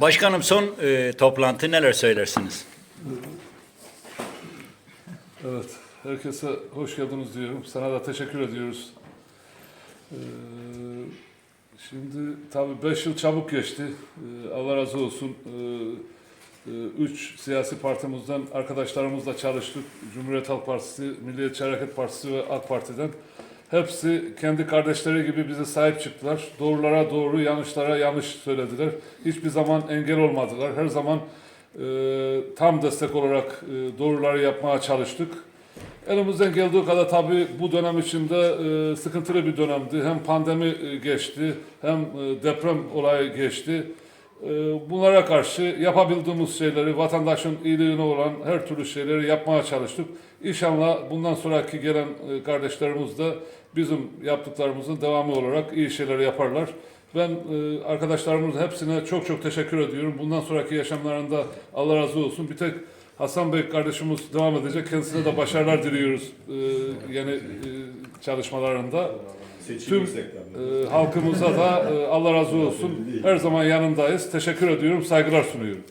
Başkanım son e, toplantı neler söylersiniz? Evet, herkese hoş geldiniz diyorum. Sana da teşekkür ediyoruz. Ee, şimdi tabii 5 yıl çabuk geçti. Ee, Allah razı olsun. Ee, e, üç siyasi partimizden arkadaşlarımızla çalıştık. Cumhuriyet Halk Partisi, Milliyetçi Hareket Partisi ve AK Parti'den. Hepsi kendi kardeşleri gibi bize sahip çıktılar. Doğrulara doğru, yanlışlara yanlış söylediler. Hiçbir zaman engel olmadılar. Her zaman e, tam destek olarak e, doğruları yapmaya çalıştık. Elimizden geldiği kadar tabii bu dönem içinde e, sıkıntılı bir dönemdi. Hem pandemi e, geçti, hem e, deprem olayı geçti. E, bunlara karşı yapabildiğimiz şeyleri, vatandaşın iyiliğine olan her türlü şeyleri yapmaya çalıştık. İnşallah bundan sonraki gelen e, kardeşlerimiz de bizim yaptıklarımızın devamı olarak iyi şeyler yaparlar. Ben e, arkadaşlarımızın hepsine çok çok teşekkür ediyorum. Bundan sonraki yaşamlarında Allah razı olsun. Bir tek Hasan Bey kardeşimiz devam edecek. Kendisine de başarılar diliyoruz e, yeni e, çalışmalarında. Tüm e, halkımıza da e, Allah razı olsun. Her zaman yanındayız. Teşekkür ediyorum. Saygılar sunuyorum.